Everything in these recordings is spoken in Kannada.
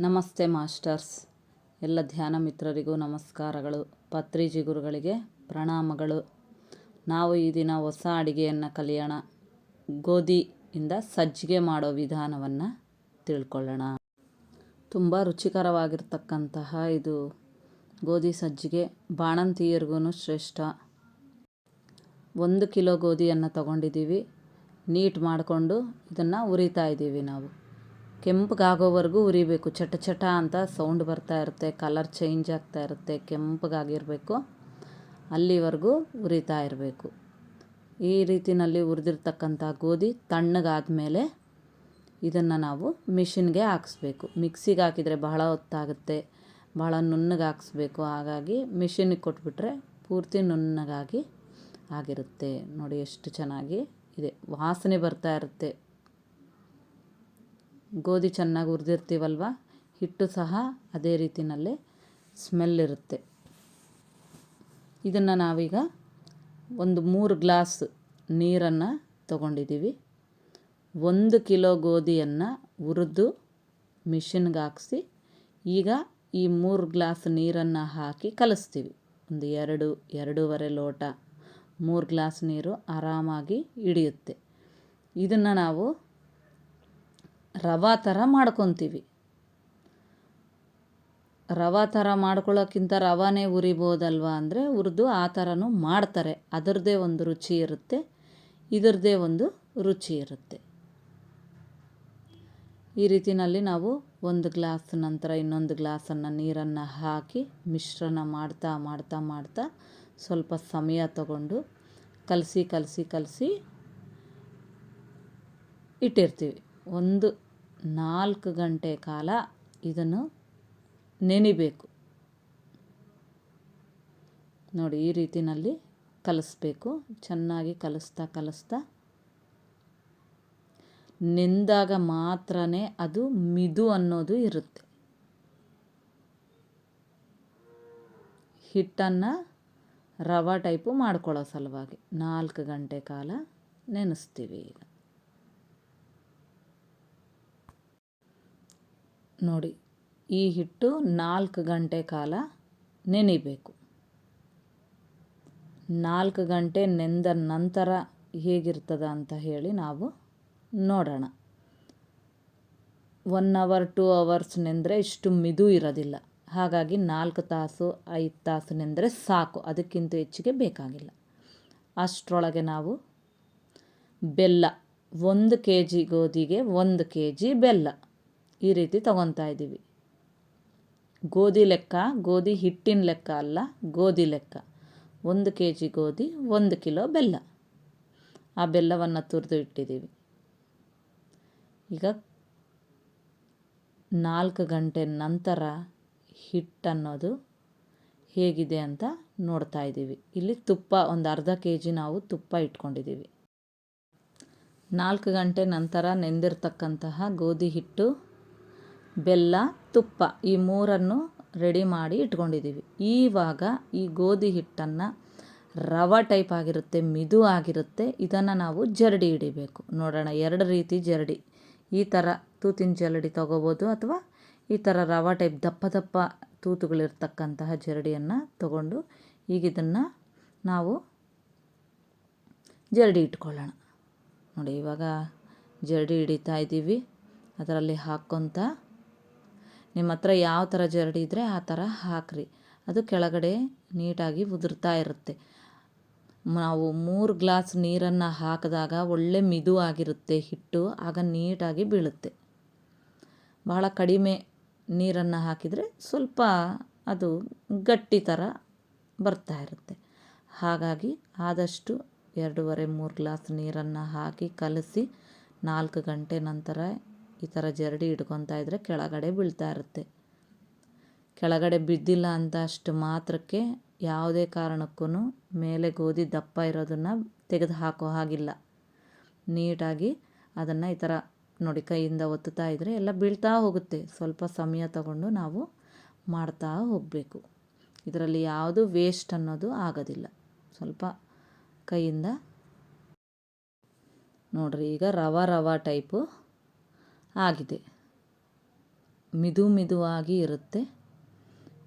ನಮಸ್ತೆ ಮಾಸ್ಟರ್ಸ್. ಎಲ್ಲ ಧ್ಯಾನ ಮಿತ್ರರಿಗೂ ನಮಸ್ಕಾರಗಳು. ಪತ್ರಿಜಿ ಗುರುಗಳಿಗೆ ಪ್ರಣಾಮಗಳು. ನಾವು ಈ ದಿನ ಹೊಸ ಅಡಿಗೆಯನ್ನು ಕಲಿಯೋಣ. ಗೋಧಿಯಿಂದ ಸಜ್ಜಿಗೆ ಮಾಡೋ ವಿಧಾನವನ್ನು ತಿಳ್ಕೊಳ್ಳೋಣ. ತುಂಬ ರುಚಿಕರವಾಗಿರ್ತಕ್ಕಂತಹ ಇದು ಗೋಧಿ ಸಜ್ಜಿಗೆ ಬಾಣಂತಿಯರಿಗೂ ಶ್ರೇಷ್ಠ. ಒಂದು ಕಿಲೋ ಗೋಧಿಯನ್ನು ತಗೊಂಡಿದ್ದೀವಿ. ನೀಟ್ ಮಾಡಿಕೊಂಡು ಇದನ್ನು ಉರಿತಾ ಇದ್ದೀವಿ ನಾವು. ಕೆಂಪಗಾಗೋವರೆಗೂ ಉರಿಬೇಕು. ಚಟ ಚಟ ಅಂತ ಸೌಂಡ್ ಬರ್ತಾ ಇರುತ್ತೆ ಕಲರ್ ಚೇಂಜ್ ಆಗ್ತಾ ಇರುತ್ತೆ, ಕೆಂಪಗಾಗಿರಬೇಕು. ಅಲ್ಲಿವರೆಗೂ ಉರಿತಾ ಇರಬೇಕು. ಈ ರೀತಿಯಲ್ಲಿ ಉರಿದಿರ್ತಕ್ಕಂಥ ಗೋಧಿ ತಣ್ಣಗಾದ ಮೇಲೆ ಇದನ್ನು ನಾವು ಮಿಷಿನ್ಗೆ ಹಾಕಿಸ್ಬೇಕು. ಮಿಕ್ಸಿಗೆ ಹಾಕಿದರೆ ಬಹಳ ಹೊತ್ತಾಗುತ್ತೆ ಭಾಳ ನುಣ್ಣಗೆ ಹಾಕಿಸ್ಬೇಕು. ಹಾಗಾಗಿ ಮಿಷಿನಿಗೆ ಕೊಟ್ಬಿಟ್ರೆ ಪೂರ್ತಿ ನುಣ್ಣಗಾಗಿ ಆಗಿರುತ್ತೆ. ನೋಡಿ ಎಷ್ಟು ಚೆನ್ನಾಗಿ ಇದೆ. ವಾಸನೆ ಬರ್ತಾ ಇರುತ್ತೆ. ಗೋಧಿ ಚೆನ್ನಾಗಿ ಹುರಿದಿರ್ತೀವಲ್ವ? ಹಿಟ್ಟು ಸಹ ಅದೇ ರೀತಿಯಲ್ಲಿ ಸ್ಮೆಲ್ ಇರುತ್ತೆ. ಇದನ್ನು ನಾವೀಗ ಒಂದು ಮೂರು ಗ್ಲಾಸ್ ನೀರನ್ನು ತಗೊಂಡಿದ್ದೀವಿ ಒಂದು ಕಿಲೋ ಗೋಧಿಯನ್ನು ಹುರಿದು ಮಿಷಿನ್ಗೆ ಹಾಕ್ಸಿ, ಈಗ ಈ ಮೂರು ಗ್ಲಾಸ್ ನೀರನ್ನು ಹಾಕಿ ಕಲಿಸ್ತೀವಿ. ಒಂದು ಎರಡು, ಎರಡೂವರೆ ಲೋಟ ಮೂರು ಗ್ಲಾಸ್ ನೀರು ಆರಾಮಾಗಿ ಹಿಡಿಯುತ್ತೆ. ಇದನ್ನು ನಾವು ರವೆ ಥರ ಮಾಡ್ಕೊತೀವಿ. ರವಾ ಥರ ಮಾಡ್ಕೊಳ್ಳೋಕ್ಕಿಂತ ರವಾನೇ ಉರಿಬೋದಲ್ವಾ ಅಂದರೆ ಹುರಿದು ಆ ಥರನೂ ಮಾಡ್ತಾರೆ. ಅದರದ್ದೇ ಒಂದು ರುಚಿ ಇರುತ್ತೆ ಇದರದ್ದೇ ಒಂದು ರುಚಿ ಇರುತ್ತೆ. ಈ ರೀತಿಯಲ್ಲಿ ನಾವು ಒಂದು ಗ್ಲಾಸ್ ನಂತರ ಇನ್ನೊಂದು ಗ್ಲಾಸನ್ನು ನೀರನ್ನು ಹಾಕಿ ಮಿಶ್ರಣ ಮಾಡ್ತಾ ಮಾಡ್ತಾ ಮಾಡ್ತಾ ಸ್ವಲ್ಪ ಸಮಯ ತಗೊಂಡು ಕಲಸಿ ಕಲಸಿ ಕಲಸಿ ಇಟ್ಟಿರ್ತೀವಿ. ಒಂದು ನಾಲ್ಕು ಗಂಟೆ ಕಾಲ ಇದನ್ನು ನೆನಿಬೇಕು. ನೋಡಿ, ಈ ರೀತಿಯಲ್ಲಿ ಕಲಿಸ್ಬೇಕು. ಚೆನ್ನಾಗಿ ಕಲಿಸ್ತಾ ಕಲಿಸ್ತಾ ನೆಂದಾಗ ಮಾತ್ರ ಅದು ಮಿದು ಅನ್ನೋದು ಇರುತ್ತೆ. ಹಿಟ್ಟನ್ನು ರವಾ ಟೈಪು ಮಾಡ್ಕೊಳ್ಳೋ ಸಲುವಾಗಿ ನಾಲ್ಕು ಗಂಟೆ ಕಾಲ ನೆನೆಸ್ತೀವಿ ಈಗ. ನೋಡಿ, ಈ ಹಿಟ್ಟು ನಾಲ್ಕು ಗಂಟೆ ಕಾಲ ನೆನಿಬೇಕು. ನಾಲ್ಕು ಗಂಟೆ ನೆಂದ ನಂತರ ಹೇಗಿರ್ತದ ಅಂತ ಹೇಳಿ ನಾವು ನೋಡೋಣ. ಒನ್ ಅವರ್, ಟೂ ಅವರ್ಸ್ ನೆಂದರೆ ಇಷ್ಟು ಮಿದು ಇರೋದಿಲ್ಲ. ಹಾಗಾಗಿ ನಾಲ್ಕು ತಾಸು, ಐದು ತಾಸು ನೆಂದರೆ ಸಾಕು, ಅದಕ್ಕಿಂತ ಹೆಚ್ಚಿಗೆ ಬೇಕಾಗಿಲ್ಲ. ಅಷ್ಟರೊಳಗೆ ನಾವು ಬೆಲ್ಲ, ಒಂದು ಕೆ ಜಿ ಗೋಧಿಗೆ ಒಂದು ಕೆ ಜಿ ಬೆಲ್ಲ. ಈ ರೀತಿ ತಗೊತಾ ಇದ್ದೀವಿ. ಗೋಧಿ ಲೆಕ್ಕ, ಗೋಧಿ ಹಿಟ್ಟಿನ ಲೆಕ್ಕ ಅಲ್ಲ, ಗೋಧಿ ಲೆಕ್ಕ. ಒಂದು ಕೆ ಜಿ ಗೋಧಿ, ಒಂದು ಕಿಲೋ ಬೆಲ್ಲ. ಆ ಬೆಲ್ಲವನ್ನು ತುರಿದು ಇಟ್ಟಿದ್ದೀವಿ. ಈಗ ನಾಲ್ಕು ಗಂಟೆ ನಂತರ ಹಿಟ್ಟನ್ನೋದು ಹೇಗಿದೆ ಅಂತ ನೋಡ್ತಾ ಇದ್ದೀವಿ. ಇಲ್ಲಿ ತುಪ್ಪ, ಒಂದು ಅರ್ಧ ಕೆ ಜಿ ನಾವು ತುಪ್ಪ ಇಟ್ಕೊಂಡಿದ್ದೀವಿ. ನಾಲ್ಕು ಗಂಟೆ ನಂತರ ನೆಂದಿರ್ತಕ್ಕಂತಹ ಗೋಧಿ ಹಿಟ್ಟು ಬೆಲ್ಲ, ತುಪ್ಪ ಈ ಮೂರನ್ನು ರೆಡಿ ಮಾಡಿ ಇಟ್ಕೊಂಡಿದ್ದೀವಿ. ಈವಾಗ ಈ ಗೋಧಿ ಹಿಟ್ಟನ್ನು ರವೆ ಟೈಪ್ ಆಗಿರುತ್ತೆ, ಮಿದು ಆಗಿರುತ್ತೆ, ಇದನ್ನು ನಾವು ಜರಡಿ ಹಿಡಿಬೇಕು. ನೋಡೋಣ, ಎರಡು ರೀತಿ ಜರಡಿ. ಈ ಥರ ತೂತಿನ ಜರಡಿ ತೊಗೋಬೋದು ಅಥವಾ ಈ ಥರ ರವೆ ಟೈಪ್ ದಪ್ಪ ದಪ್ಪ ತೂತುಗಳಿರ್ತಕ್ಕಂತಹ ಜರಡಿಯನ್ನು ತಗೊಂಡು ಈಗ ಇದನ್ನು ನಾವು ಜರಡಿ ಇಟ್ಕೊಳ್ಳೋಣ. ನೋಡಿ, ಇವಾಗ ಜರಡಿ ಹಿಡಿತಾ ಇದ್ದೀವಿ. ಅದರಲ್ಲಿ ಹಾಕ್ಕೊತ ನಿಮ್ಮ ಹತ್ರ ಯಾವ ಥರ ಜರಡಿ ಇದ್ದರೆ ಆ ಥರ ಹಾಕಿರಿ. ಅದು ಕೆಳಗಡೆ ನೀಟಾಗಿ ಉದುರ್ತಾ ಇರುತ್ತೆ. ನಾವು ಮೂರು ಗ್ಲಾಸ್ ನೀರನ್ನು ಹಾಕಿದಾಗ ಒಳ್ಳೆ ಮಿದು ಆಗಿರುತ್ತೆ ಹಿಟ್ಟು, ಆಗ ನೀಟಾಗಿ ಬೀಳುತ್ತೆ. ಭಾಳ ಕಡಿಮೆ ನೀರನ್ನು ಹಾಕಿದರೆ ಸ್ವಲ್ಪ ಅದು ಗಟ್ಟಿ ಥರ ಬರ್ತಾ ಇರುತ್ತೆ. ಹಾಗಾಗಿ ಆದಷ್ಟು ಎರಡೂವರೆ ಮೂರು ಗ್ಲಾಸ್ ನೀರನ್ನು ಹಾಕಿ ಕಲಸಿ ನಾಲ್ಕು ಗಂಟೆ ನಂತರ ಈ ಥರ ಜರಡಿ ಹಿಡ್ಕೊತಾ ಇದ್ದರೆ ಕೆಳಗಡೆ ಬೀಳ್ತಾ ಇರುತ್ತೆ. ಕೆಳಗಡೆ ಬಿದ್ದಿಲ್ಲ ಅಂತ ಅಷ್ಟು ಮಾತ್ರಕ್ಕೆ ಯಾವುದೇ ಕಾರಣಕ್ಕೂ ಮೇಲೆ ಗೋಧಿ ದಪ್ಪ ಇರೋದನ್ನು ತೆಗೆದು ಹಾಕೋ ಹಾಗಿಲ್ಲ. ನೀಟಾಗಿ ಅದನ್ನು ಈ ಥರ ನೋಡಿ ಕೈಯಿಂದ ಒತ್ತುತ್ತಾ ಇದ್ದರೆ ಎಲ್ಲ ಬೀಳ್ತಾ ಹೋಗುತ್ತೆ. ಸ್ವಲ್ಪ ಸಮಯ ತಗೊಂಡು ನಾವು ಮಾಡ್ತಾ ಹೋಗಬೇಕು. ಇದರಲ್ಲಿ ಯಾವುದು ವೇಸ್ಟ್ ಅನ್ನೋದು ಆಗೋದಿಲ್ಲ. ಸ್ವಲ್ಪ ಕೈಯಿಂದ ನೋಡ್ರಿ, ಈಗ ರವ ರವ ಟೈಪು ಆಗಿದೆ. ಮಿದು ಮಿದುವಾಗಿ ಇರುತ್ತೆ.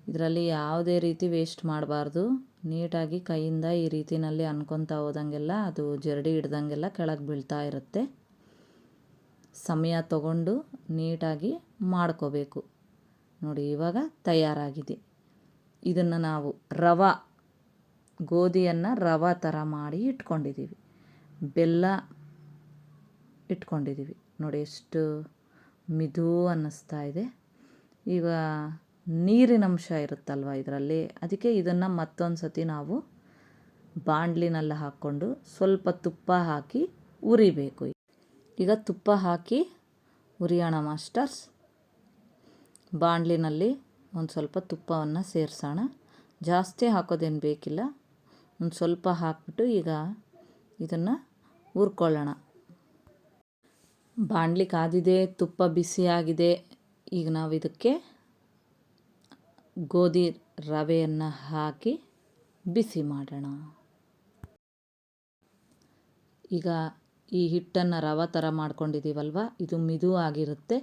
ಇದರಲ್ಲಿ ಯಾವುದೇ ರೀತಿ ವೇಸ್ಟ್ ಮಾಡಬಾರ್ದು. ನೀಟಾಗಿ ಕೈಯಿಂದ ಈ ರೀತಿನಲ್ಲಿ ಅನ್ಕೊತಾ ಹೋದಂಗೆಲ್ಲ ಅದು ಜರಡಿ ಹಿಡ್ದಂಗೆಲ್ಲ ಕೆಳಗೆ ಬೀಳ್ತಾ ಇರುತ್ತೆ. ಸಮಯ ತಗೊಂಡು ನೀಟಾಗಿ ಮಾಡ್ಕೋಬೇಕು. ನೋಡಿ, ಇವಾಗ ತಯಾರಾಗಿದೆ. ಇದನ್ನು ನಾವು ರವ, ಗೋಧಿಯನ್ನು ರವ ಥರ ಮಾಡಿ ಇಟ್ಕೊಂಡಿದ್ದೀವಿ. ಬೆಲ್ಲ ಇಟ್ಕೊಂಡಿದ್ದೀವಿ. ನೋಡಿ, ಎಷ್ಟು ಮಿದು ಅನ್ನಿಸ್ತಾ ಇದೆ. ಈಗ ನೀರಿನ ಅಂಶ ಇರುತ್ತಲ್ವ ಇದರಲ್ಲಿ? ಅದಕ್ಕೆ ಇದನ್ನು ಮತ್ತೊಂದು ಸತಿ ನಾವು ಬಾಣಲಿನಲ್ಲಿ ಹಾಕ್ಕೊಂಡು ಸ್ವಲ್ಪ ತುಪ್ಪ ಹಾಕಿ ಉರಿಬೇಕು. ಈಗ ತುಪ್ಪ ಹಾಕಿ ಉರಿಯೋಣ ಮಾಸ್ಟರ್ಸ್. ಬಾಣಲಿನಲ್ಲಿ ಒಂದು ಸ್ವಲ್ಪ ತುಪ್ಪವನ್ನು ಸೇರಿಸೋಣ. ಜಾಸ್ತಿ ಹಾಕೋದೇನು ಬೇಕಿಲ್ಲ. ಒಂದು ಸ್ವಲ್ಪ ಹಾಕ್ಬಿಟ್ಟು ಈಗ ಇದನ್ನು ಹುರ್ಕೊಳ್ಳೋಣ. ಬಾಣಲಿ ಕಾದಿದೆ ತುಪ್ಪ ಬಿಸಿಯಾಗಿದೆ. ಈಗ ನಾವು ಇದಕ್ಕೆ ಗೋಧಿ ರವೆಯನ್ನು ಹಾಕಿ ಬಿಸಿ ಮಾಡೋಣ. ಈಗ ಈ ಹಿಟ್ಟನ್ನು ರವೆ ಥರ ಮಾಡ್ಕೊಂಡಿದ್ದೀವಲ್ವ ಇದು ಮಿದು ಆಗಿರುತ್ತೆ.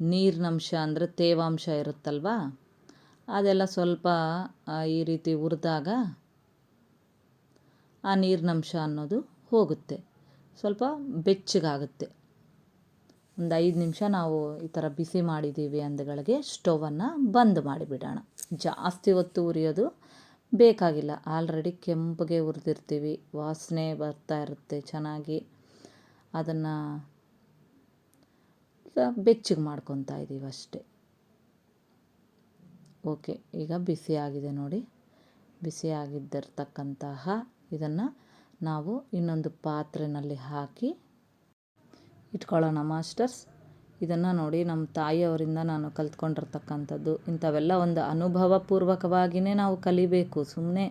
ನೀರಿನಂಶ ಅಂದರೆ ತೇವಾಂಶ ಇರುತ್ತಲ್ವ? ಅದೆಲ್ಲ ಸ್ವಲ್ಪ ಈ ರೀತಿ ಹುರಿದಾಗ ಆ ನೀರಿನಂಶ ಅನ್ನೋದು ಹೋಗುತ್ತೆ. ಸ್ವಲ್ಪ ಬೆಚ್ಚಗಾಗುತ್ತೆ. ಒಂದು ಐದು ನಿಮಿಷ ನಾವು ಈ ಥರ ಬಿಸಿ ಮಾಡಿದ್ದೀವಿ ಅಂದಗಳಿಗೆ ಸ್ಟೌವನ್ನು ಬಂದ್ ಮಾಡಿಬಿಡೋಣ. ಜಾಸ್ತಿ ಹೊತ್ತು ಉರಿಯೋದು ಬೇಕಾಗಿಲ್ಲ. ಆಲ್ರೆಡಿ ಕೆಂಪಗೆ ಉರಿದಿರ್ತೀವಿ. ವಾಸನೆ ಬರ್ತಾ ಇರುತ್ತೆ ಚೆನ್ನಾಗಿ. ಅದನ್ನು ಬೆಚ್ಚಗೆ ಮಾಡ್ಕೊತಾ ಇದ್ದೀವಿ ಅಷ್ಟೇ. ಓಕೆ ಈಗ ಬಿಸಿಯಾಗಿದೆ ನೋಡಿ. ಬಿಸಿಯಾಗಿದ್ದಿರ್ತಕ್ಕಂತಹ ಇದನ್ನು ನಾವು ಇನ್ನೊಂದು ಪಾತ್ರೆಯಲ್ಲಿ ಹಾಕಿ ಇಟ್ಕೊಳ್ಳೋಣ, ಮಾಸ್ಟರ್ಸ್. ಇದನ್ನು ನೋಡಿ ನಮ್ಮ ತಾಯಿಯವರಿಂದ ನಾನು ಕಲ್ತ್ಕೊಂಡಿರ್ತಕ್ಕಂಥದ್ದು. ಇಂಥವೆಲ್ಲ ಒಂದು ಅನುಭವಪೂರ್ವಕವಾಗಿಯೇ ನಾವು ಕಲಿಬೇಕು. ಸುಮ್ಮನೆ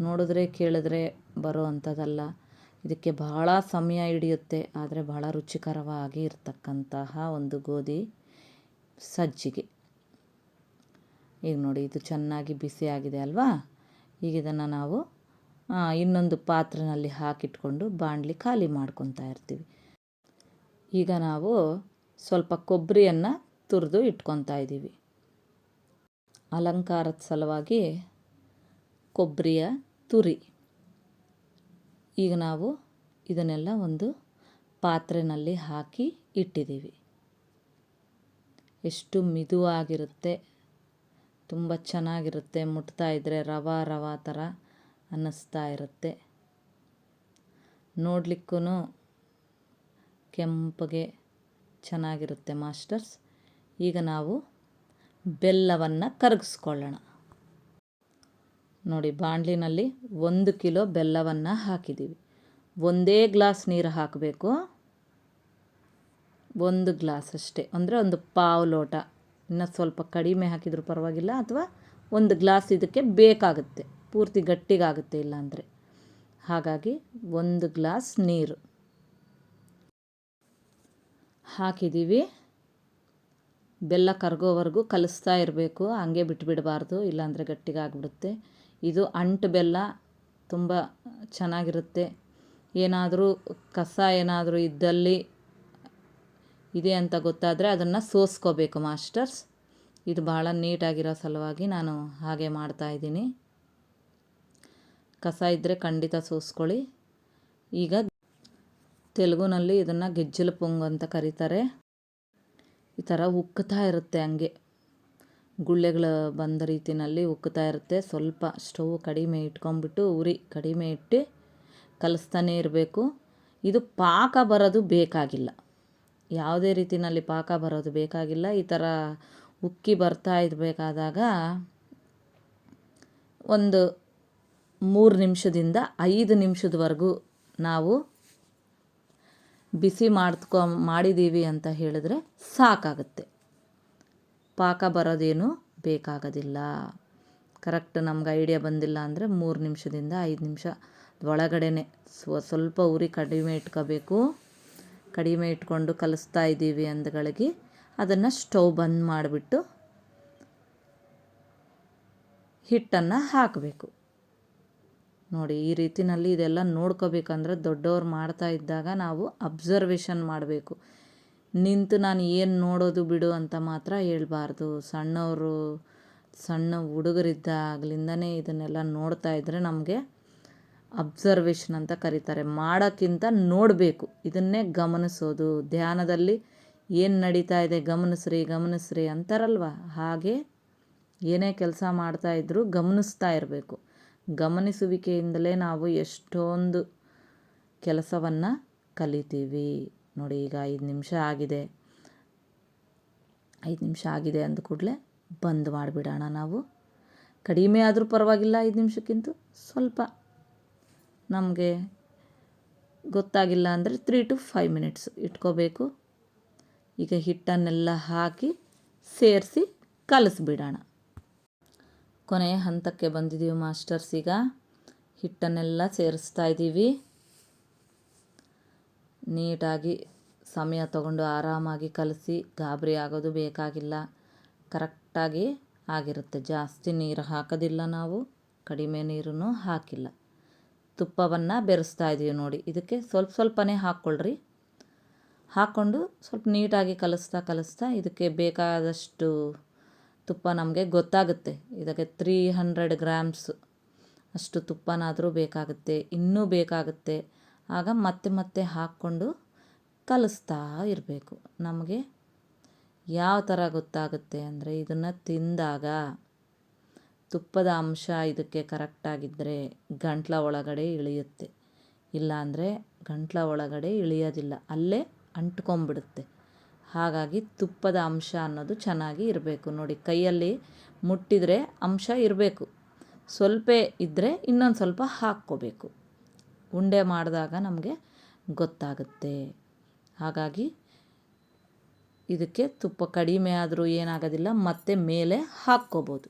ನೋಡಿದ್ರೆ, ಕೇಳಿದ್ರೆ ಬರೋ ಅಂಥದ್ದಲ್ಲ. ಇದಕ್ಕೆ ಬಹಳ ಸಮಯ ಹಿಡಿಯುತ್ತೆ. ಆದರೆ ಬಹಳ ರುಚಿಕರವಾಗಿ ಇರತಕ್ಕಂತಹ ಒಂದು ಗೋಧಿ ಸಜ್ಜಿಗೆ. ಈಗ ನೋಡಿ, ಇದು ಚೆನ್ನಾಗಿ ಬಿಸಿ ಆಗಿದೆ ಅಲ್ವಾ? ಈಗ ಇದನ್ನು ನಾವು ಇನ್ನೊಂದು ಪಾತ್ರೆಯಲ್ಲಿ ಹಾಕಿಟ್ಕೊಂಡು ಬಾಣಲಿ ಖಾಲಿ ಮಾಡ್ಕೊತಾ ಇರ್ತೀವಿ. ಈಗ ನಾವು ಸ್ವಲ್ಪ ಕೊಬ್ಬರಿಯನ್ನು ತುರಿದು ಇಟ್ಕೊತಾ ಇದ್ದೀವಿ. ಅಲಂಕಾರದ ಸಲುವಾಗಿ ಕೊಬ್ಬರಿಯ ತುರಿ. ಈಗ ನಾವು ಇದನ್ನೆಲ್ಲ ಒಂದು ಪಾತ್ರೆಯಲ್ಲಿ ಹಾಕಿ ಇಟ್ಟಿದ್ದೀವಿ. ಎಷ್ಟು ಮಿದುವಾಗಿರುತ್ತೆ, ತುಂಬ ಚೆನ್ನಾಗಿರುತ್ತೆ, ಮುಟ್ತಾ ಇದ್ದರೆ ರವ ರವಾ ಥರ ಅನ್ನಿಸ್ತಾ ಇರುತ್ತೆ. ನೋಡಲಿಕ್ಕೂ ಕೆಂಪಗೆ ಚೆನ್ನಾಗಿರುತ್ತೆ ಮಾಸ್ಟರ್ಸ್. ಈಗ ನಾವು ಬೆಲ್ಲವನ್ನು ಕರಗಿಸ್ಕೊಳ್ಳೋಣ. ನೋಡಿ, ಬಾಣಲಿನಲ್ಲಿ ಒಂದು ಕಿಲೋ ಬೆಲ್ಲವನ್ನು ಹಾಕಿದ್ದೀವಿ. ಒಂದೇ ಗ್ಲಾಸ್ ನೀರು ಹಾಕಬೇಕು. ಒಂದು ಗ್ಲಾಸ್ ಅಷ್ಟೇ. ಅಂದರೆ ಒಂದು ಪಾವು ಲೋಟ. ಇನ್ನು ಸ್ವಲ್ಪ ಕಡಿಮೆ ಹಾಕಿದರೂ ಪರವಾಗಿಲ್ಲ, ಅಥವಾ ಒಂದು ಗ್ಲಾಸ್ ಇದಕ್ಕೆ ಬೇಕಾಗುತ್ತೆ. ಪೂರ್ತಿ ಗಟ್ಟಿಗಾಗುತ್ತೆ ಇಲ್ಲಾಂದರೆ. ಹಾಗಾಗಿ ಒಂದು ಗ್ಲಾಸ್ ನೀರು. ಹಾಕಿದ್ದೀವಿ. ಬೆಲ್ಲ ಕರಗೋವರೆಗೂ ಕಲಿಸ್ತಾ ಇರಬೇಕು. ಹಂಗೆ ಬಿಟ್ಬಿಡಬಾರ್ದು, ಇಲ್ಲಾಂದರೆ ಗಟ್ಟಿಗಾಗ್ಬಿಡುತ್ತೆ ಇದು ಅಂಟು ಬೆಲ್ಲ, ತುಂಬ ಚೆನ್ನಾಗಿರುತ್ತೆ. ಏನಾದರೂ ಕಸ ಏನಾದರೂ ಇದ್ದಲ್ಲಿ ಇದೆ ಅಂತ ಗೊತ್ತಾದರೆ ಅದನ್ನು ಸೋಸ್ಕೋಬೇಕು ಮಾಸ್ಟರ್ಸ್. ಇದು ಭಾಳ ನೀಟಾಗಿರೋ ಸಲುವಾಗಿ ನಾನು ಹಾಗೆ ಮಾಡ್ತಾಯಿದ್ದೀನಿ ಕಸ ಇದ್ದರೆ ಖಂಡಿತ ಸೋಸ್ಕೊಳ್ಳಿ. ಈಗ ತೆಲುಗುನಲ್ಲಿ ಇದನ್ನು ಗೆಜ್ಜಲ ಪೊಂಗು ಅಂತ ಕರೀತಾರೆ. ಈ ಥರ ಉಕ್ಕುತ್ತಾ ಇರುತ್ತೆ ಹಂಗೆ. ಗುಳ್ಳೆಗಳು ಬಂದ ರೀತಿಯಲ್ಲಿ ಉಕ್ಕುತ್ತಾ ಇರುತ್ತೆ. ಸ್ವಲ್ಪ ಸ್ಟವ್ ಕಡಿಮೆ ಇಟ್ಕೊಂಬಿಟ್ಟು ಉರಿ ಕಡಿಮೆ ಇಟ್ಟು ಕಲಿಸ್ತಾನೇ ಇರಬೇಕು. ಇದು ಪಾಕ ಬರೋದು ಬೇಕಾಗಿಲ್ಲ. ಯಾವುದೇ ರೀತಿಯಲ್ಲಿ ಪಾಕ ಬರೋದು ಬೇಕಾಗಿಲ್ಲ. ಈ ಥರ ಉಕ್ಕಿ ಬರ್ತಾ ಇರಬೇಕಾದಾಗ ಒಂದು ಮೂರು ನಿಮಿಷದಿಂದ ಐದು ನಿಮಿಷದವರೆಗೂ ನಾವು ಬಿಸಿ ಮಾಡ್ಕೊ ಮಾಡಿದ್ದೀವಿ ಅಂತ ಹೇಳಿದ್ರೆ ಸಾಕಾಗುತ್ತೆ. ಪಾಕ ಬರೋದೇನು ಬೇಕಾಗೋದಿಲ್ಲ. ಕರೆಕ್ಟ್ ನಮ್ಗೆ ಐಡಿಯಾ ಬಂದಿಲ್ಲ ಅಂದರೆ ಮೂರು ನಿಮಿಷದಿಂದ ಐದು ನಿಮಿಷ ಒಳಗಡೆನೆ. ಸ್ವ, ಸ್ವಲ್ಪ ಉರಿ ಕಡಿಮೆ ಇಟ್ಕೋಬೇಕು. ಕಡಿಮೆ ಇಟ್ಕೊಂಡು ಕಲಿಸ್ತಾ ಇದ್ದೀವಿ ಅಂದಗಳಿಗೆ ಅದನ್ನು ಸ್ಟವ್ ಬಂದ್ ಮಾಡಿಬಿಟ್ಟು ಹಿಟ್ಟನ್ನು ಹಾಕಬೇಕು. ನೋಡಿ, ಈ ರೀತಿನಲ್ಲಿ ಇದೆಲ್ಲ ನೋಡ್ಕೋಬೇಕಂದ್ರೆ ದೊಡ್ಡವ್ರು ಮಾಡ್ತಾ ಇದ್ದಾಗ ನಾವು ಅಬ್ಸರ್ವೇಷನ್ ಮಾಡಬೇಕು. ನಿಂತು ನಾನು ಏನು ನೋಡೋದು ಬಿಡು ಅಂತ ಮಾತ್ರ ಹೇಳಬಾರ್ದು. ಸಣ್ಣವರು, ಸಣ್ಣ ಹುಡುಗರಿದ್ದಾಗಲಿಂದನೇ ಇದನ್ನೆಲ್ಲ ನೋಡ್ತಾ ಇದ್ದರೆ ನಮಗೆ ಅಬ್ಸರ್ವೇಷನ್ ಅಂತ ಕರೀತಾರೆ. ಮಾಡೋಕ್ಕಿಂತ ನೋಡಬೇಕು. ಇದನ್ನೇ ಗಮನಿಸೋದು. ಧ್ಯಾನದಲ್ಲಿ ಏನು ನಡೀತಾ ಇದೆ, ಗಮನಿಸ್ರಿ ಗಮನಿಸ್ರಿ ಅಂತಾರಲ್ವ? ಹಾಗೆ ಏನೇ ಕೆಲಸ ಮಾಡ್ತಾಯಿದ್ರು ಗಮನಿಸ್ತಾ ಇರಬೇಕು. ಗಮನಿಸುವಿಕೆಯಿಂದಲೇ ನಾವು ಎಷ್ಟೊಂದು ಕೆಲಸವನ್ನು ಕಲಿತೀವಿ. ನೋಡಿ, ಈಗ ಐದು ನಿಮಿಷ ಆಗಿದೆ. ಐದು ನಿಮಿಷ ಆಗಿದೆ ಅಂದ ಕೂಡಲೇ ಬಂದ್ ಮಾಡಿಬಿಡೋಣ ನಾವು. ಕಡಿಮೆ ಆದರೂ ಪರವಾಗಿಲ್ಲ ಐದು ನಿಮಿಷಕ್ಕಿಂತ ಸ್ವಲ್ಪ. ನಮಗೆ ಗೊತ್ತಾಗಿಲ್ಲ ಅಂದರೆ ತ್ರೀ ಟು ಫೈವ್ ಮಿನಿಟ್ಸ್ ಇಟ್ಕೋಬೇಕು. ಈಗ ಹಿಟ್ಟನ್ನೆಲ್ಲ ಹಾಕಿ ಸೇರಿಸಿ ಕಲಸಿಬಿಡೋಣ. ಕೊನೆಯ ಹಂತಕ್ಕೆ ಬಂದಿದ್ದೀವಿ ಮಾಸ್ಟರ್ಸ್. ಈಗ ಹಿಟ್ಟನ್ನೆಲ್ಲ ಸೇರಿಸ್ತಾ ಇದ್ದೀವಿ. ನೀಟಾಗಿ ಸಮಯ ತಗೊಂಡು ಆರಾಮಾಗಿ ಕಲಸಿ ಗಾಬರಿ ಆಗೋದು ಬೇಕಾಗಿಲ್ಲ. ಕರೆಕ್ಟಾಗಿ ಆಗಿರುತ್ತೆ. ಜಾಸ್ತಿ ನೀರು ಹಾಕೋದಿಲ್ಲ ನಾವು. ಕಡಿಮೆ ನೀರನ್ನು ಹಾಕಿಲ್ಲ. ತುಪ್ಪವನ್ನು ಬೆರೆಸ್ತಾ ಇದ್ದೀವಿ ನೋಡಿ. ಇದಕ್ಕೆ ಸ್ವಲ್ಪ ಸ್ವಲ್ಪನೇ ಹಾಕ್ಕೊಳ್ರಿ. ಹಾಕ್ಕೊಂಡು ಸ್ವಲ್ಪ ನೀಟಾಗಿ ಕಲಿಸ್ತಾ ಕಲಿಸ್ತಾ ಇದಕ್ಕೆ ಬೇಕಾದಷ್ಟು ತುಪ್ಪ ನಮಗೆ ಗೊತ್ತಾಗುತ್ತೆ. ಇದಕ್ಕೆ ತ್ರೀ ಹಂಡ್ರೆಡ್ ಗ್ರಾಮ್ಸ್ ಅಷ್ಟು ತುಪ್ಪನಾದರೂ ಬೇಕಾಗುತ್ತೆ, ಇನ್ನೂ ಬೇಕಾಗುತ್ತೆ. ಆಗ ಮತ್ತೆ ಮತ್ತೆ ಹಾಕ್ಕೊಂಡು ಕಲಿಸ್ತಾ ಇರಬೇಕು. ನಮಗೆ ಯಾವ ಥರ ಗೊತ್ತಾಗುತ್ತೆ ಅಂದರೆ ಇದನ್ನು ತಿಂದಾಗ ತುಪ್ಪದ ಅಂಶ ಇದಕ್ಕೆ ಕರೆಕ್ಟಾಗಿದ್ದರೆ ಗಂಟ್ಲ ಒಳಗಡೆ ಇಳಿಯುತ್ತೆ. ಇಲ್ಲಾಂದರೆ ಗಂಟ್ಲ ಒಳಗಡೆ ಇಳಿಯೋದಿಲ್ಲ, ಅಲ್ಲೇ ಅಂಟ್ಕೊಂಬಿಡುತ್ತೆ ಹಾಗಾಗಿ ತುಪ್ಪದ ಅಂಶ ಅನ್ನೋದು ಚೆನ್ನಾಗಿ ಇರಬೇಕು. ನೋಡಿ, ಕೈಯಲ್ಲಿ ಮುಟ್ಟಿದರೆ ಅಂಶ ಇರಬೇಕು. ಸ್ವಲ್ಪ ಇದ್ದರೆ ಇನ್ನೊಂದು ಸ್ವಲ್ಪ ಹಾಕ್ಕೋಬೇಕು. ಉಂಡೆ ಮಾಡಿದಾಗ ನಮಗೆ ಗೊತ್ತಾಗುತ್ತೆ. ಹಾಗಾಗಿ ಇದಕ್ಕೆ ತುಪ್ಪ ಕಡಿಮೆ ಆದರೂ ಏನಾಗೋದಿಲ್ಲ, ಮತ್ತೆ ಮೇಲೆ ಹಾಕ್ಕೋಬೋದು.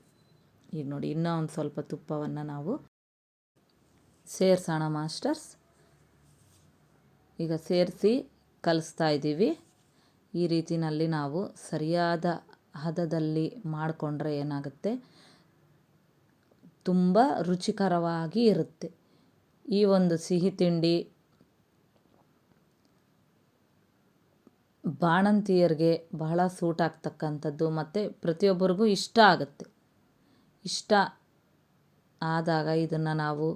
ಈಗ ನೋಡಿ ಇನ್ನೂ ಒಂದು ಸ್ವಲ್ಪ ತುಪ್ಪವನ್ನು ನಾವು ಸೇರಿಸೋಣ ಮಾಸ್ಟರ್ಸ್. ಈಗ ಸೇರಿಸಿ ಕಲಿಸ್ತಾ ಇದ್ದೀವಿ. ಈ ರೀತಿಯಲ್ಲಿ ನಾವು ಸರಿಯಾದ ಹದದಲ್ಲಿ ಮಾಡಿಕೊಂಡ್ರೆ ಏನಾಗುತ್ತೆ? ತುಂಬ ರುಚಿಕರವಾಗಿ ಇರುತ್ತೆ. ಈ ಒಂದು ಸಿಹಿ ತಿಂಡಿ ಬಾಣಂತಿಯರಿಗೆ ಬಹಳ ಸೂಟ್ ಆಗ್ತಕ್ಕಂಥದ್ದು ಮತ್ತು ಪ್ರತಿಯೊಬ್ಬರಿಗೂ ಇಷ್ಟ ಆಗುತ್ತೆ. ಇಷ್ಟ ಆದಾಗ ಇದನ್ನು ನಾವು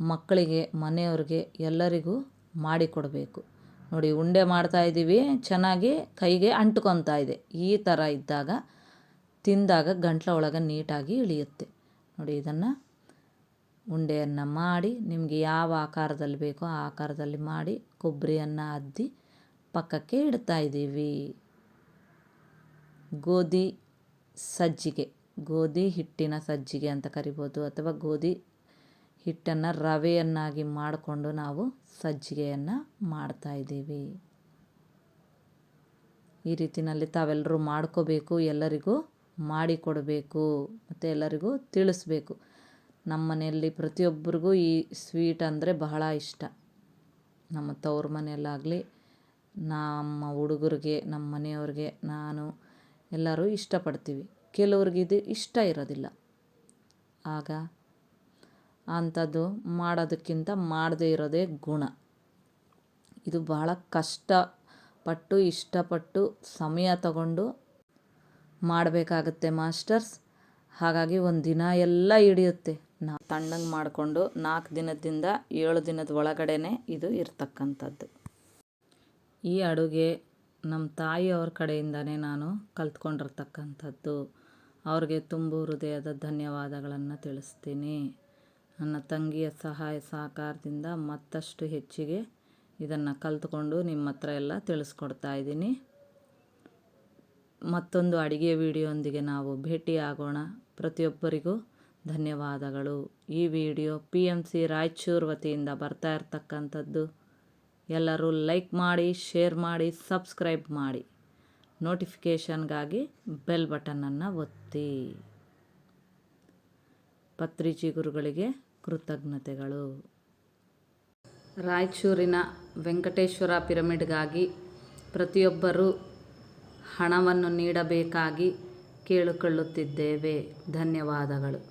ಮಕ್ಕಳಿಗೆ, ಮನೆಯವ್ರಿಗೆ ಎಲ್ಲರಿಗೂ ಮಾಡಿಕೊಡಬೇಕು. ನೋಡಿ, ಉಂಡೆ ಮಾಡ್ತಾ ಇದ್ದೀವಿ. ಚೆನ್ನಾಗಿ ಕೈಗೆ ಅಂಟ್ಕೊತಾ ಇದೆ. ಈ ಥರ ಇದ್ದಾಗ, ತಿಂದಾಗ ಗಂಟ್ಲ ಒಳಗೆ ನೀಟಾಗಿ ಇಳಿಯುತ್ತೆ. ನೋಡಿ, ಇದನ್ನು ಉಂಡೆಯನ್ನು ಮಾಡಿ, ನಿಮಗೆ ಯಾವ ಆಕಾರದಲ್ಲಿ ಬೇಕೋ ಆ ಆಕಾರದಲ್ಲಿ ಮಾಡಿ, ಕೊಬ್ಬರಿಯನ್ನು ಅದ್ದಿ ಪಕ್ಕಕ್ಕೆ ಇಡ್ತಾ ಇದ್ದೀವಿ. ಗೋಧಿ ಸಜ್ಜಿಗೆ, ಗೋಧಿ ಹಿಟ್ಟಿನ ಸಜ್ಜಿಗೆ ಅಂತ ಕರಿಬೋದು ಅಥವಾ ಗೋಧಿ ಹಿಟ್ಟನ್ನು ರವೆಯನ್ನಾಗಿ ಮಾಡಿಕೊಂಡು ನಾವು ಸಜ್ಜಿಗೆಯನ್ನು ಮಾಡ್ತಾಯಿದ್ದೀವಿ ಈ ರೀತಿಯಲ್ಲಿ ತಾವೆಲ್ಲರೂ ಮಾಡ್ಕೋಬೇಕು, ಎಲ್ಲರಿಗೂ ಮಾಡಿಕೊಡಬೇಕು ಮತ್ತು ಎಲ್ಲರಿಗೂ ತಿಳಿಸ್ಬೇಕು. ನಮ್ಮ ಮನೆಯಲ್ಲಿ ಪ್ರತಿಯೊಬ್ಬರಿಗೂ ಈ ಸ್ವೀಟ್ ಅಂದರೆ ಬಹಳ ಇಷ್ಟ. ನಮ್ಮ ತವ್ರ ಮನೆಯಲ್ಲಾಗಲಿ, ನಮ್ಮ ಹುಡುಗರಿಗೆ, ನಮ್ಮ ಮನೆಯವ್ರಿಗೆ ನಾನು ಎಲ್ಲರೂ ಇಷ್ಟಪಡ್ತೀವಿ. ಕೆಲವ್ರಿಗೆ ಇದು ಇಷ್ಟ ಇರೋದಿಲ್ಲ. ಆಗ ಅಂಥದ್ದು ಮಾಡೋದಕ್ಕಿಂತ ಮಾಡದೇ ಇರೋದೇ ಗುಣ. ಇದು ಬಹಳ ಕಷ್ಟಪಟ್ಟು, ಇಷ್ಟಪಟ್ಟು ಸಮಯ ತಗೊಂಡು ಮಾಡಬೇಕಾಗತ್ತೆ ಮಾಸ್ಟರ್ಸ್. ಹಾಗಾಗಿ ಒಂದು ದಿನ ಎಲ್ಲ ಹಿಡಿಯುತ್ತೆ. ನಾ ತಣ್ಣಗೆ ಮಾಡಿಕೊಂಡು ನಾಲ್ಕು ದಿನದಿಂದ ಏಳು ದಿನದ ಒಳಗಡೆನೆ ಇದು ಇರ್ತಕ್ಕಂಥದ್ದು. ಈ ಅಡುಗೆ ನಮ್ಮ ತಾಯಿಯವ್ರ ಕಡೆಯಿಂದನೇ ನಾನು ಕಲ್ತ್ಕೊಂಡಿರ್ತಕ್ಕಂಥದ್ದು. ಅವ್ರಿಗೆ ತುಂಬು ಹೃದಯದ ಧನ್ಯವಾದಗಳನ್ನು ತಿಳಿಸ್ತೀನಿ. ನನ್ನ ತಂಗಿಯ ಸಹಾಯ ಸಹಕಾರದಿಂದ ಮತ್ತಷ್ಟು ಹೆಚ್ಚಿಗೆ ಇದನ್ನು ಕಲ್ತ್ಕೊಂಡು ನಿಮ್ಮ ಹತ್ರ ಎಲ್ಲ ತಿಳಿಸ್ಕೊಡ್ತಾ ಇದ್ದೀನಿ. ಮತ್ತೊಂದು ಅಡುಗೆ ವಿಡಿಯೋಂದಿಗೆ ನಾವು ಭೇಟಿಯಾಗೋಣ. ಪ್ರತಿಯೊಬ್ಬರಿಗೂ ಧನ್ಯವಾದಗಳು. ಈ video P M C Raichur ವತಿಯಿಂದ ಬರ್ತಾ ಇರ್ತಕ್ಕಂಥದ್ದು. ಎಲ್ಲರೂ ಲೈಕ್ ಮಾಡಿ, ಶೇರ್ ಮಾಡಿ, ಸಬ್ಸ್ಕ್ರೈಬ್ ಮಾಡಿ. ನೋಟಿಫಿಕೇಷನ್ಗಾಗಿ ಬೆಲ್ ಬಟನನ್ನು ಒತ್ತಿ. ಪತ್ರಿಜಿ ಗುರುಗಳಿಗೆ ಕೃತಜ್ಞತೆಗಳು. ರಾಯಚೂರಿನ ವೆಂಕಟೇಶ್ವರ ಪಿರಮಿಡ್ಗಾಗಿ ಪ್ರತಿಯೊಬ್ಬರೂ ಹಣವನ್ನು ನೀಡಬೇಕಾಗಿ ಕೇಳಿಕೊಳ್ಳುತ್ತಿದ್ದೇವೆ. ಧನ್ಯವಾದಗಳು.